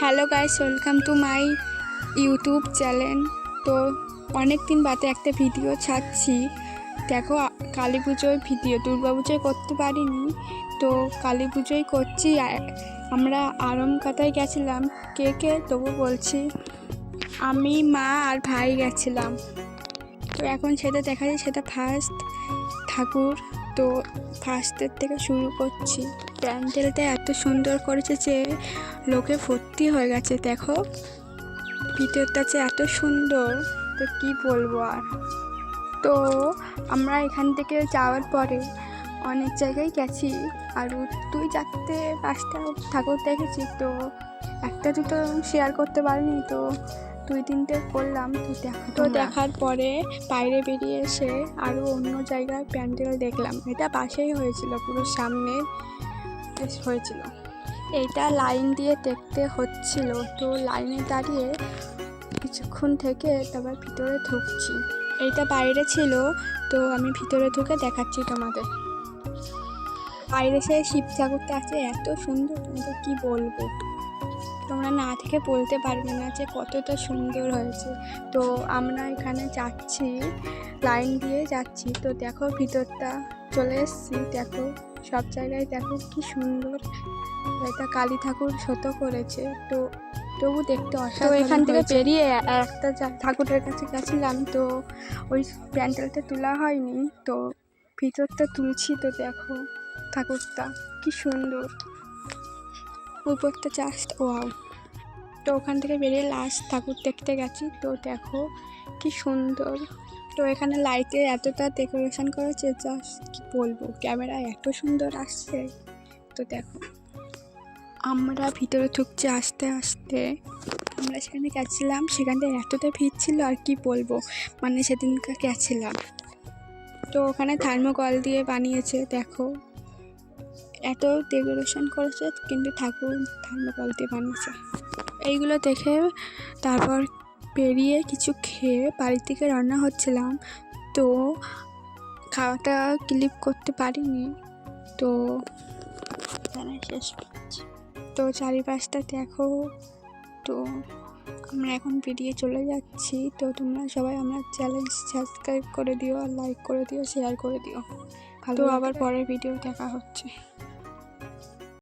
Hello guys welcome to my YouTube channel তো অনেক দিন বাদে একটা ভিডিও ছাড়ছি। দেখো, কালী পুজোয় ভিডিও দুর্গা পুজোয় করতে পারিনি। তো কালী পুজোয় করছি আমরা আরমকাতায় গেছিলাম। কে কে? তবু বলছি, আমি, মা আর ভাই গেছিলাম। তো এখন সেটা দেখা যায় সেটা ফার্স্ট ঠাকুর। তো ফার্স্টের থেকে শুরু করছি। প্যান্ডেলটা এত সুন্দর করেছে যে লোকে ভর্তি হয়ে গেছে, দেখো। ভিতরটা যে এত সুন্দর, তো কি বলব আর? তো আমরা এখান থেকে যাওয়ার পরে অনেক জায়গায় গেছি, আর তুই চারটে পাঁচটা ঠাকুর দেখেছি, তো একটা দুটো শেয়ার করতে পারিনি, তো দুই তিনটে করলাম তো দেখা তো দেখার পরে বাইরে বেরিয়ে এসে আরও অন্য জায়গায় প্যান্ডেল দেখলাম। এটা পাশেই হয়েছিল পুরো সামনে হয়েছিল। এইটা লাইন দিয়ে দেখতে হচ্ছিল তো লাইনে দাঁড়িয়ে কিছুক্ষণ থেকে তারপর ভিতরে ঢুকছি। এইটা বাইরে ছিল তো আমি ভিতরে ঢুকে দেখাচ্ছি তোমাদের। বাইরে সে শিব ঠাকুরটা আছে এত সুন্দর তোমাদের কি বলব? তোমরা না থেকে বলতে পারবে না যে কতটা সুন্দর হয়েছে। তো আমরা এখানে যাচ্ছি লাইন দিয়ে যাচ্ছি। তো দেখো ভিতরটা চলে এসেছি। দেখো সব জায়গায় দেখো কি সুন্দর। এটা কালী ঠাকুর ছোট করেছে। তো তবু দেখতে অসাধারণ এখান থেকে বেরিয়ে একটা ঠাকুরের কাছে গেছিলাম। তো ওই প্যান্ডেলটা তোলা হয়নি। তো ভিতরটা তুলছি। তো দেখো ঠাকুরটা কি সুন্দর। উপরটা জাস্ট ওয়াও তো ওখান থেকে বেরিয়ে লাস্ট ঠাকুর দেখতে গেছি। তো দেখো কি সুন্দর। তো এখানে লাইটে এতটা ডেকোরেশন করেছে জাস্ট কি বলব ক্যামেরা এত সুন্দর আসছে। তো দেখো, আমরা ভিতরে ঢুকছি আস্তে আস্তে। আমরা সেখানে গেছিলাম সেখানটা এতটা ভিড় ছিল, আর কি বলব মানে সেদিনকে গেছিলাম। তো ওখানে থার্মোকল দিয়ে বানিয়েছে, দেখো। এত ডেকোরেশন করেছে কিন্তু ঠাকুর থার্মোকল দিয়ে বানিয়েছে। এইগুলো দেখে তারপর পেরিয়ে কিছু খেয়ে বাড়ি থেকে রান্না হচ্ছিলাম। তো খাওয়াটা ক্লিপ করতে পারিনি। তো শেষ তো চারিপাশটা দেখো। তো আমরা এখন বেরিয়ে চলে যাচ্ছি। তো তোমরা সবাই আমার চ্যানেল সাবস্ক্রাইব করে দিও আর লাইক করে দিও শেয়ার করে দিও। ভালো আবার পরের ভিডিও দেখা হচ্ছে।